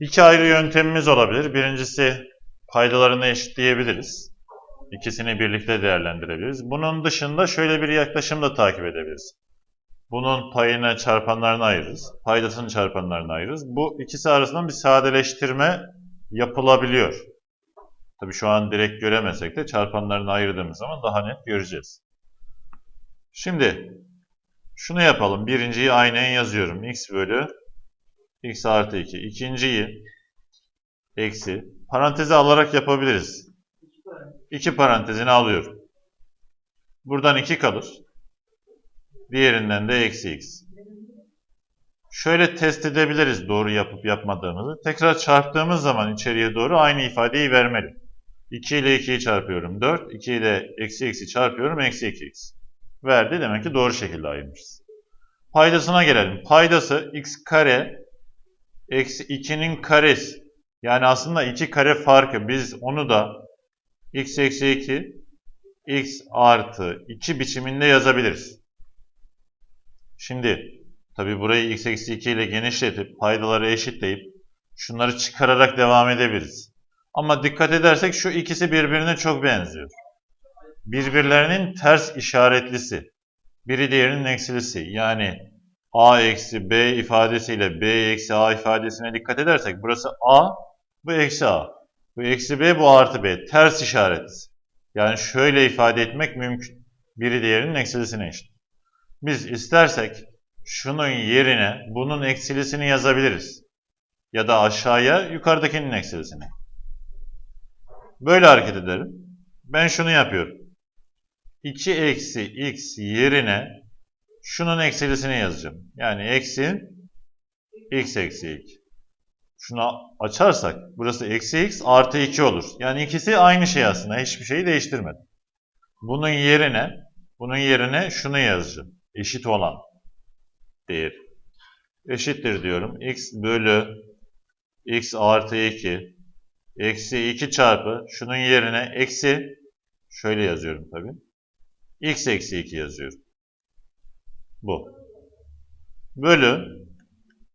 İki ayrı yöntemimiz olabilir. Birincisi paydalarını eşitleyebiliriz. İkisini birlikte değerlendirebiliriz. Bunun dışında şöyle bir yaklaşım da takip edebiliriz. Bunun payını çarpanlarına ayırırız. Paydasını çarpanlarına ayırırız. Bu ikisi arasında bir sadeleştirme yapılabiliyor. Tabii şu an direkt göremesek de çarpanlarını ayırdığımız zaman daha net göreceğiz. Şimdi şunu yapalım. Birinciyi aynen yazıyorum. x bölü x artı 2. İkinciyi eksi paranteze alarak yapabiliriz. İki parantezini alıyorum. Buradan 2 kalır. Diğerinden de eksi x. Şöyle test edebiliriz doğru yapıp yapmadığımızı. Tekrar çarptığımız zaman içeriye doğru aynı ifadeyi vermeli. 2 ile 2'yi çarpıyorum 4. 2 ile eksi eksi çarpıyorum eksi 2x. Verdi demek ki doğru şekilde ayırmışız. Paydasına gelelim. Paydası x kare eksi 2'nin karesi. Yani aslında 2 kare farkı. Biz onu da x eksi 2 x artı 2 biçiminde yazabiliriz. Şimdi tabi burayı x eksi 2 ile genişletip paydaları eşitleyip şunları çıkararak devam edebiliriz. Ama dikkat edersek şu ikisi birbirine çok benziyor. Birbirlerinin ters işaretlisi. Biri diğerinin eksilisi. Yani a eksi b ifadesiyle b eksi a ifadesine dikkat edersek burası a, bu eksi a. Bu eksi b, bu artı b. Ters işaretlisi. Yani şöyle ifade etmek mümkün. Biri diğerinin eksilisine eşit. Biz istersek şunun yerine bunun eksilisini yazabiliriz. Ya da aşağıya yukarıdakinin eksilisini. Böyle hareket edelim. Ben şunu yapıyorum. 2 eksi x yerine şunun eksilisini yazacağım. Yani eksi x eksi 2. Şunu açarsak burası eksi x artı 2 olur. Yani ikisi aynı şey aslında. Hiçbir şeyi değiştirmedi. Bunun yerine bunun yerine şunu yazacağım. Eşit olan değer. Eşittir diyorum. x bölü x artı 2 eksi 2 çarpı şunun yerine eksi şöyle yazıyorum tabi. x eksi 2 yazıyorum. Bu. Bölü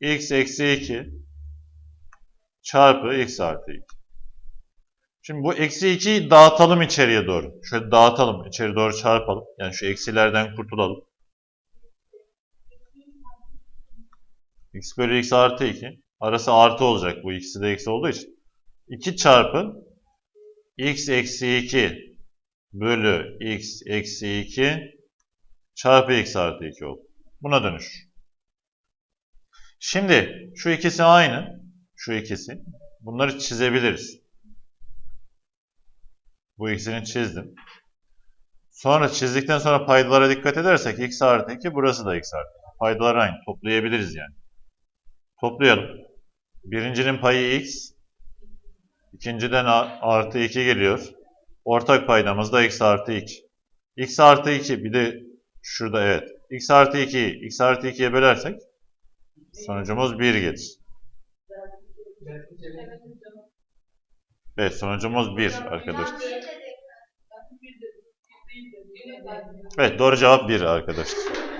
x eksi 2 çarpı x artı 2. Şimdi bu eksi 2'yi dağıtalım içeriye doğru. Şöyle dağıtalım. içeri doğru çarpalım. Yani şu eksilerden kurtulalım. x bölü x artı 2. Arası artı olacak bu ikisi de eksi olduğu için. 2 çarpı x eksi 2 bölü x eksi 2 çarpı x artı 2 oldu. Buna dönüş. Şimdi şu ikisi aynı. Şu ikisi. Bunları çizebiliriz. Bu ikisini çizdim. Sonra çizdikten sonra paydalara dikkat edersek x artı 2 burası da x artı 2. Paydalar aynı. Toplayabiliriz yani. Toplayalım. Birincinin payı x. İkinciden artı 2 geliyor. Ortak paydamız da x artı 2. x artı 2 bir de şurada evet. x artı 2'yi x artı 2'ye bölersek sonucumuz 1 gelir. Evet sonucumuz 1 arkadaşlar. Evet doğru cevap 1 arkadaşlar.